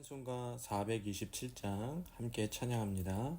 찬송가 427장 함께 찬양합니다.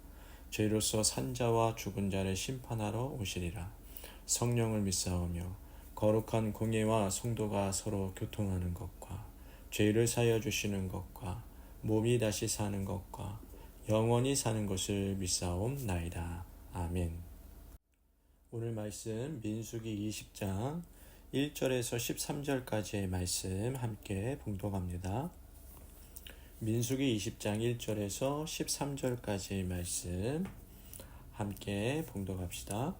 죄로서 산자와 죽은 자를 심판하러 오시리라. 성령을 믿사오며 거룩한 공예와 성도가 서로 교통하는 것과 죄를 사여 주시는 것과 몸이 다시 사는 것과 영원히 사는 것을 믿사옵나이다. 아멘. 오늘 말씀 민수기 20장 1절에서 13절까지의 말씀 함께 봉독합니다. 민수기 20장 1절에서 13절까지의 말씀 함께 봉독합시다.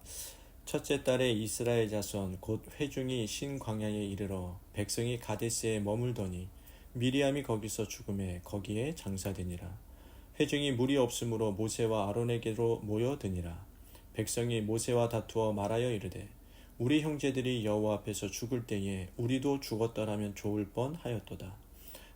첫째 달에 이스라엘 자손 곧 회중이 신광야에 이르러 백성이 가데스에 머물더니 미리암이 거기서 죽음에 거기에 장사되니라. 회중이 물이 없으므로 모세와 아론에게로 모여드니라. 백성이 모세와 다투어 말하여 이르되 우리 형제들이 여호와 앞에서 죽을 때에 우리도 죽었더라면 좋을 뻔하였도다.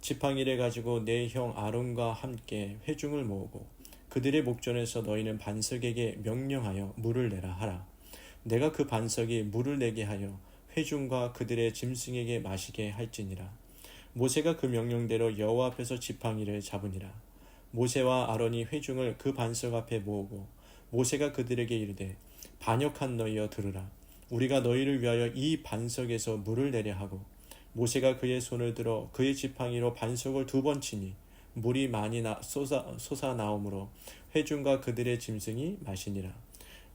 지팡이를 가지고 내 형 아론과 함께 회중을 모으고 그들의 목전에서 너희는 반석에게 명령하여 물을 내라 하라. 내가 그 반석이 물을 내게 하여 회중과 그들의 짐승에게 마시게 할지니라. 모세가 그 명령대로 여호와 앞에서 지팡이를 잡으니라. 모세와 아론이 회중을 그 반석 앞에 모으고 모세가 그들에게 이르되 반역한 너희여 들으라. 우리가 너희를 위하여 이 반석에서 물을 내려 하고 모세가 그의 손을 들어 그의 지팡이로 반석을 두 번 치니 물이 많이 나, 솟아, 솟아 나오므로 회중과 그들의 짐승이 마시니라.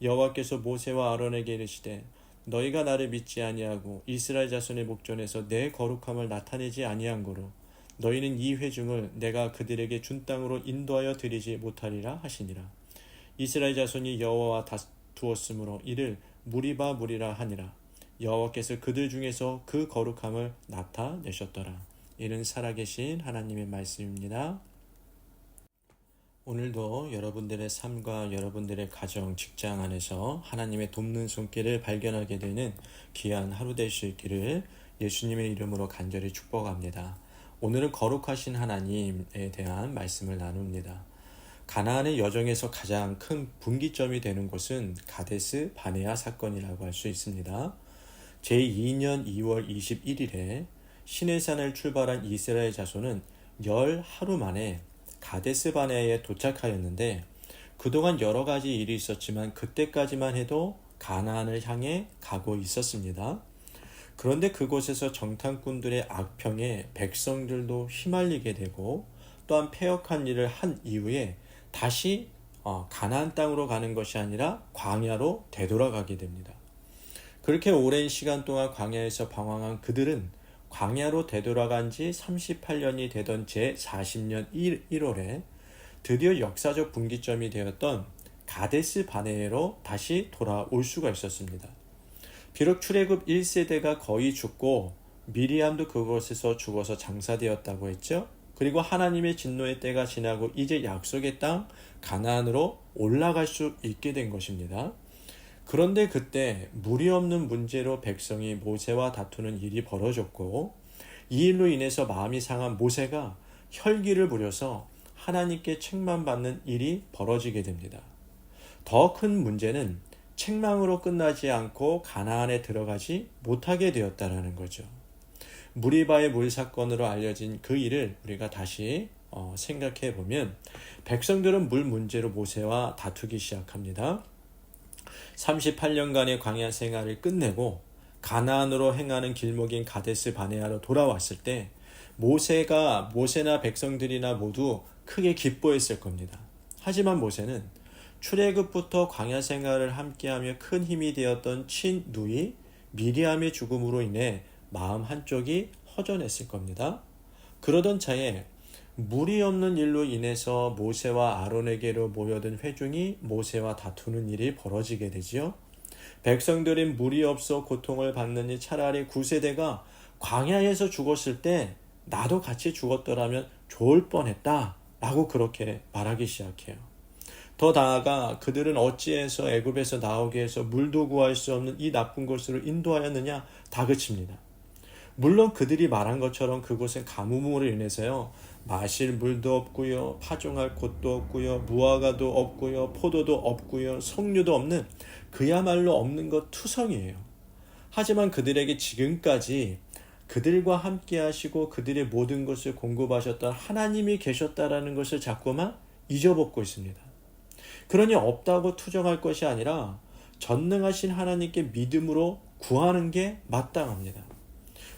여호와께서 모세와 아론에게 이르시되 너희가 나를 믿지 아니하고 이스라엘 자손의 목전에서 내 거룩함을 나타내지 아니한 거로 너희는 이 회중을 내가 그들에게 준 땅으로 인도하여 드리지 못하리라 하시니라. 이스라엘 자손이 여호와와 다투었으므로 이를 무리바 무리라 하니라. 여호와께서 그들 중에서 그 거룩함을 나타내셨더라. 이는 살아계신 하나님의 말씀입니다. 오늘도 여러분들의 삶과 여러분들의 가정, 직장 안에서 하나님의 돕는 손길을 발견하게 되는 귀한 하루 될 수 있기를 예수님의 이름으로 간절히 축복합니다. 오늘은 거룩하신 하나님에 대한 말씀을 나눕니다. 가나안의 여정에서 가장 큰 분기점이 되는 곳은 가데스 바네아 사건이라고 할 수 있습니다. 제2년 2월 21일에 시내산을 출발한 이스라엘 자손은 열 하루 만에 가데스 바네아에 도착하였는데 그동안 여러 가지 일이 있었지만 그때까지만 해도 가나안을 향해 가고 있었습니다. 그런데 그곳에서 정탐꾼들의 악평에 백성들도 휘말리게 되고 또한 폐역한 일을 한 이후에 다시 어, 가나안 땅으로 가는 것이 아니라 광야로 되돌아가게 됩니다. 그렇게 오랜 시간 동안 광야에서 방황한 그들은 광야로 되돌아간 지 38년이 되던 제 40년 1, 1월에 드디어 역사적 분기점이 되었던 가데스 바네로 다시 돌아올 수가 있었습니다. 비록 출애굽 1세대가 거의 죽고 미리암도 그곳에서 죽어서 장사되었다고 했죠. 그리고 하나님의 진노의 때가 지나고 이제 약속의 땅 가나안으로 올라갈 수 있게 된 것입니다. 그런데 그때 물이 없는 문제로 백성이 모세와 다투는 일이 벌어졌고 이 일로 인해서 마음이 상한 모세가 혈기를 부려서 하나님께 책만 받는 일이 벌어지게 됩니다. 더 큰 문제는 책망으로 끝나지 않고 가나안에 들어가지 못하게 되었다라는 거죠. 무리바의 물 사건으로 알려진 그 일을 우리가 다시 어, 생각해 보면 백성들은 물 문제로 모세와 다투기 시작합니다. 38년간의 광야 생활을 끝내고 가나안으로 행하는 길목인 가데스 바네아로 돌아왔을 때 모세가 모세나 백성들이나 모두 크게 기뻐했을 겁니다. 하지만 모세는 출애굽부터 광야 생활을 함께하며 큰 힘이 되었던 친 누이 미리암의 죽음으로 인해 마음 한쪽이 허전했을 겁니다. 그러던 차에 물이 없는 일로 인해서 모세와 아론에게로 모여든 회중이 모세와 다투는 일이 벌어지게 되지요. 백성들인 물이 없어 고통을 받느니 차라리 구세대가 광야에서 죽었을 때 나도 같이 죽었더라면 좋을 뻔했다 라고 그렇게 말하기 시작해요. 더 나아가 그들은 어찌해서 애굽에서 나오게 해서 물도 구할 수 없는 이 나쁜 곳으로 인도하였느냐 다그칩니다. 물론 그들이 말한 것처럼 그곳은 가뭄으로 인해서요 마실 물도 없고요 파종할 곳도 없고요 무화과도 없고요 포도도 없고요 석류도 없는 그야말로 없는 것 투성이에요. 하지만 그들에게 지금까지 그들과 함께 하시고 그들의 모든 것을 공급하셨던 하나님이 계셨다라는 것을 자꾸만 잊어먹고 있습니다. 그러니 없다고 투정할 것이 아니라 전능하신 하나님께 믿음으로 구하는 게 마땅합니다.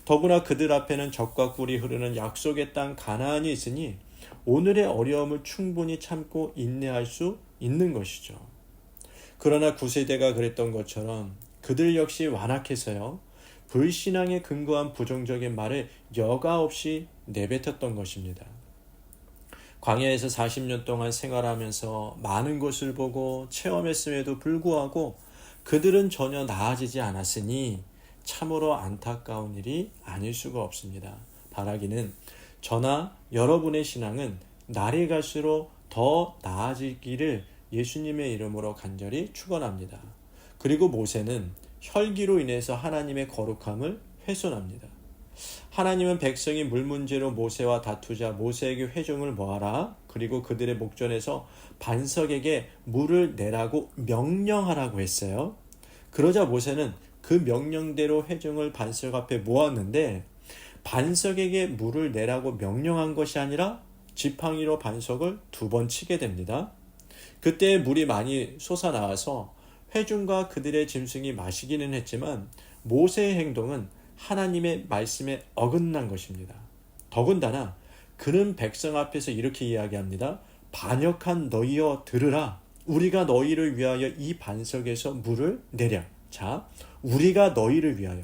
더구나 그들 앞에는 적과 꿀이 흐르는 약속의 땅 가나안이 있으니 오늘의 어려움을 충분히 참고 인내할 수 있는 것이죠. 그러나 구세대가 그랬던 것처럼 그들 역시 완악해서요. 불신앙에 근거한 부정적인 말을 여과 없이 내뱉었던 것입니다. 광야에서 40년 동안 생활하면서 많은 것을 보고 체험했음에도 불구하고 그들은 전혀 나아지지 않았으니 참으로 안타까운 일이 아닐 수가 없습니다. 바라기는 저나 여러분의 신앙은 날이 갈수록 더 나아지기를 예수님의 이름으로 간절히 축원합니다. 그리고 모세는 혈기로 인해서 하나님의 거룩함을 훼손합니다. 하나님은 백성이 물 문제로 모세와 다투자 모세에게 회중을 모아라 그리고 그들의 목전에서 반석에게 물을 내라고 명령하라고 했어요. 그러자 모세는 그 명령대로 회중을 반석 앞에 모았는데 반석에게 물을 내라고 명령한 것이 아니라 지팡이로 반석을 두 번 치게 됩니다. 그때 물이 많이 솟아나와서 회중과 그들의 짐승이 마시기는 했지만 모세의 행동은 하나님의 말씀에 어긋난 것입니다. 더군다나 그는 백성 앞에서 이렇게 이야기합니다. 반역한 너희여 들으라. 우리가 너희를 위하여 이 반석에서 물을 내랴. 자, 우리가 너희를 위하여.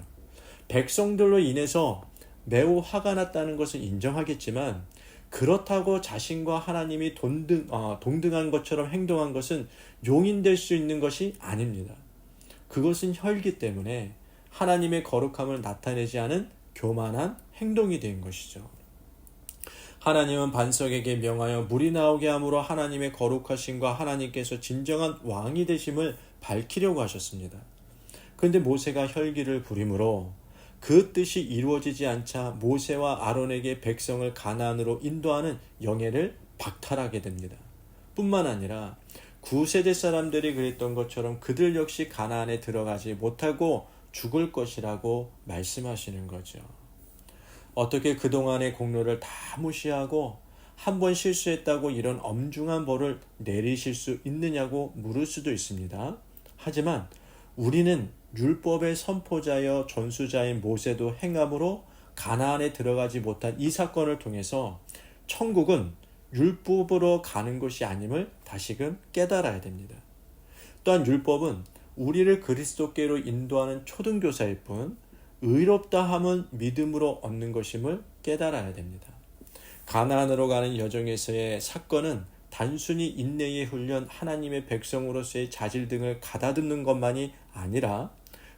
백성들로 인해서 매우 화가 났다는 것을 인정하겠지만 그렇다고 자신과 하나님이 동등, 어, 동등한 것처럼 행동한 것은 용인될 수 있는 것이 아닙니다. 그것은 혈기 때문에 하나님의 거룩함을 나타내지 않은 교만한 행동이 된 것이죠. 하나님은 반석에게 명하여 물이 나오게 함으로 하나님의 거룩하심과 하나님께서 진정한 왕이 되심을 밝히려고 하셨습니다. 그런데 모세가 혈기를 부림으로 그 뜻이 이루어지지 않자 모세와 아론에게 백성을 가나안으로 인도하는 영예를 박탈하게 됩니다. 뿐만 아니라 구세대 사람들이 그랬던 것처럼 그들 역시 가나안에 들어가지 못하고 죽을 것이라고 말씀하시는 거죠. 어떻게 그동안의 공로를 다 무시하고 한 번 실수했다고 이런 엄중한 벌을 내리실 수 있느냐고 물을 수도 있습니다. 하지만 우리는 율법의 선포자여 전수자인 모세도 행함으로 가나안에 들어가지 못한 이 사건을 통해서 천국은 율법으로 가는 것이 아님을 다시금 깨달아야 됩니다. 또한 율법은 우리를 그리스도께로 인도하는 초등교사일 뿐 의롭다 함은 믿음으로 얻는 것임을 깨달아야 됩니다. 가나안으로 가는 여정에서의 사건은 단순히 인내의 훈련, 하나님의 백성으로서의 자질 등을 가다듬는 것만이 아니라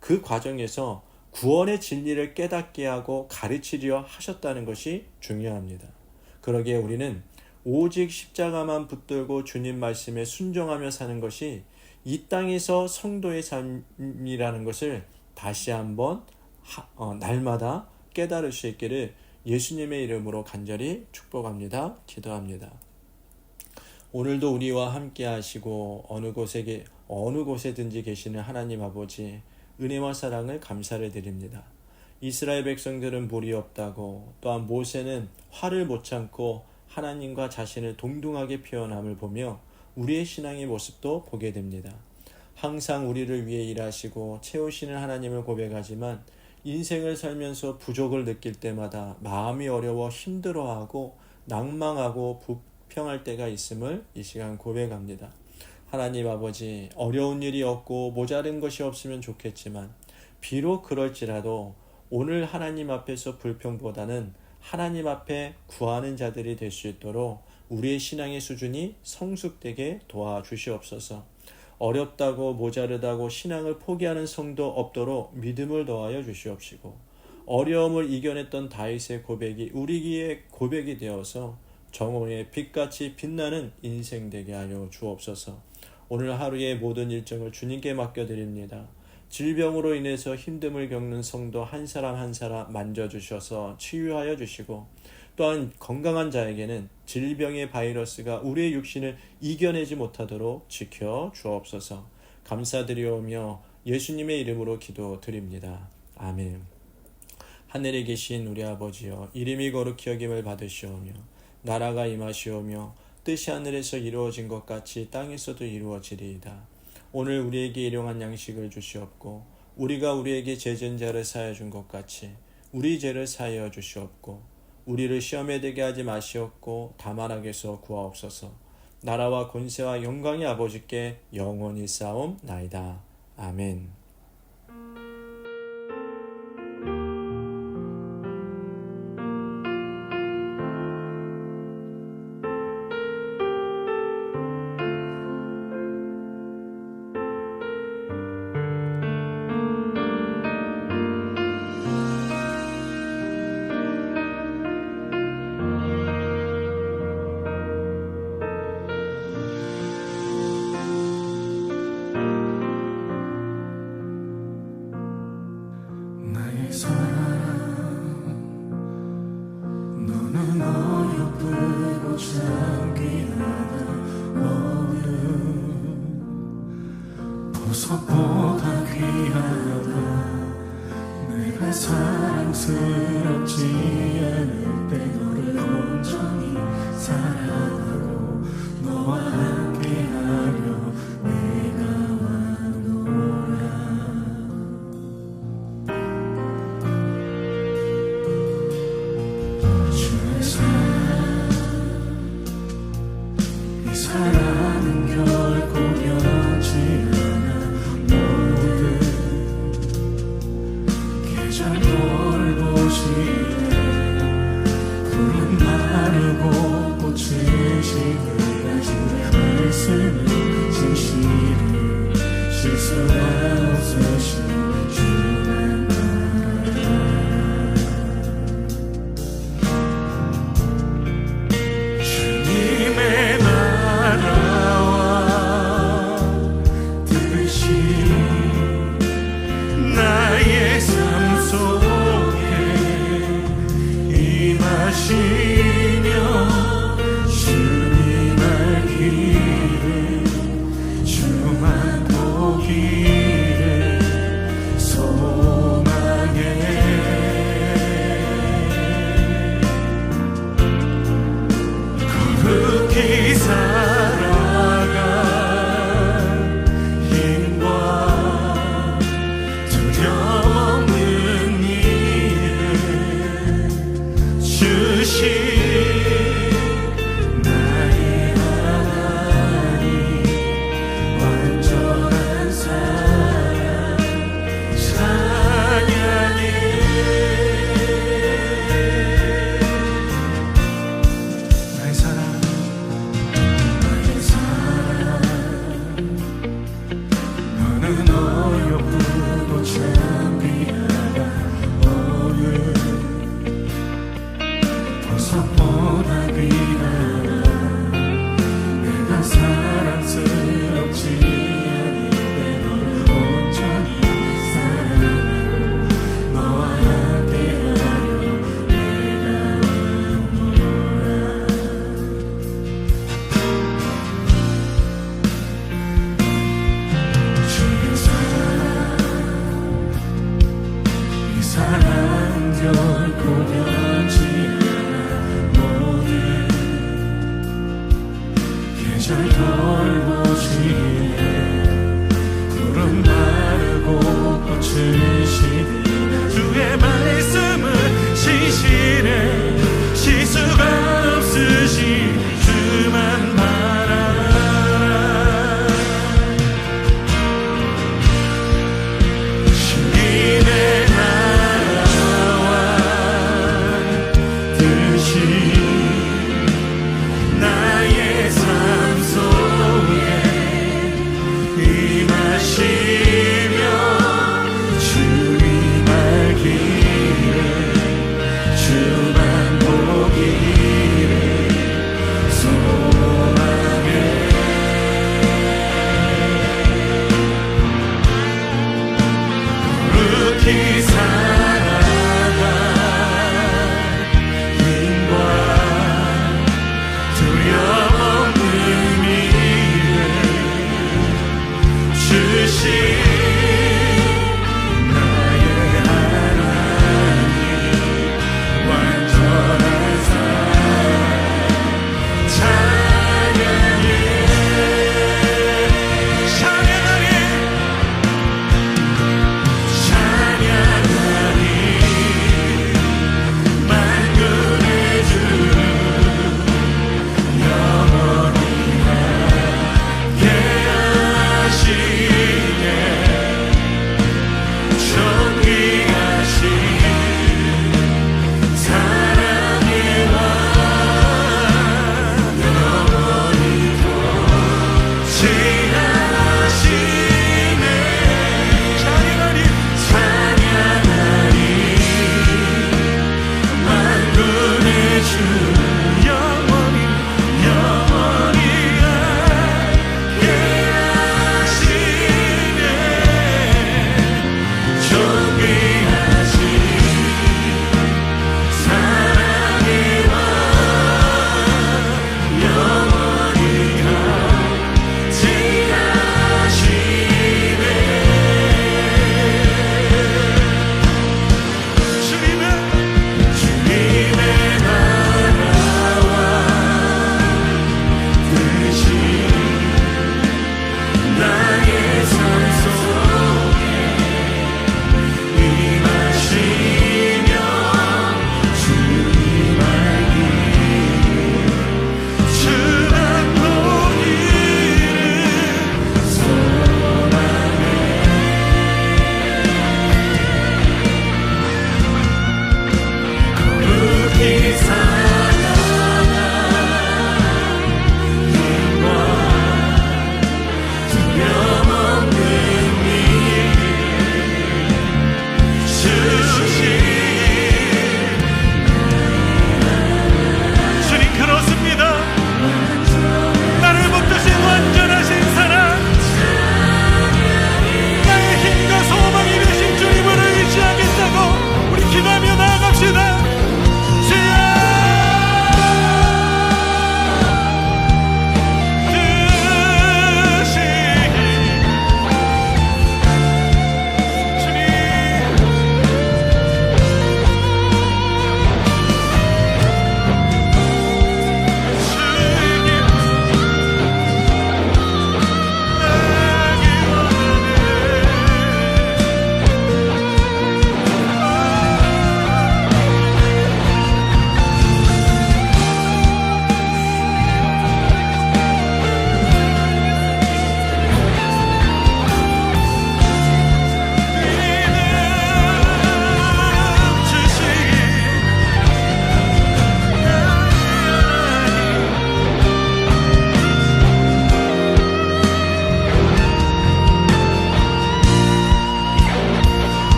그 과정에서 구원의 진리를 깨닫게 하고 가르치려 하셨다는 것이 중요합니다. 그러기에 우리는 오직 십자가만 붙들고 주님 말씀에 순종하며 사는 것이 이 땅에서 성도의 삶이라는 것을 다시 한번 하, 어, 날마다 깨달을 수 있기를 예수님의 이름으로 간절히 축복합니다. 기도합니다. 오늘도 우리와 함께 하시고 어느 곳에 어느 곳에든지 계시는 하나님 아버지 은혜와 사랑을 감사를 드립니다. 이스라엘 백성들은 물이 없다고 또한 모세는 화를 못 참고 하나님과 자신을 동등하게 표현함을 보며 우리의 신앙의 모습도 보게 됩니다. 항상 우리를 위해 일하시고 채우시는 하나님을 고백하지만 인생을 살면서 부족을 느낄 때마다 마음이 어려워 힘들어하고 낭망하고 불평할 때가 있음을 이 시간 고백합니다. 하나님 아버지, 어려운 일이 없고 모자른 것이 없으면 좋겠지만, 비록 그럴지라도 오늘 하나님 앞에서 불평보다는 하나님 앞에 구하는 자들이 될 수 있도록 우리의 신앙의 수준이 성숙되게 도와주시옵소서. 어렵다고 모자르다고 신앙을 포기하는 성도 없도록 믿음을 더하여 주시옵시고 어려움을 이겨냈던 다윗의 고백이 우리기에 고백이 되어서 정오의 빛같이 빛나는 인생 되게 하여 주옵소서. 오늘 하루의 모든 일정을 주님께 맡겨드립니다. 질병으로 인해서 힘듦을 겪는 성도 한 사람 한 사람 만져주셔서 치유하여 주시고 또한 건강한 자에게는 질병의 바이러스가 우리의 육신을 이겨내지 못하도록 지켜 주옵소서 감사드리오며 예수님의 이름으로 기도드립니다. 아멘. 하늘에 계신 우리 아버지여 이름이 거룩히 여김을 받으시오며 나라가 임하시오며 뜻이 하늘에서 이루어진 것 같이 땅에서도 이루어지리이다. 오늘 우리에게 일용한 양식을 주시옵고 우리가 우리에게 죄진 자를 사하여 준 것 같이 우리 죄를 사하여 주시옵고 우리를 시험에 들게 하지 마시옵고 다만 악에서 구하옵소서 나라와 권세와 영광이 아버지께 영원히 싸움 나이다. 아멘. 보석보다 귀하다 내가 사랑스럽지 않을 때 너를 온전히 사랑하고 너와 함께 surround.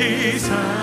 주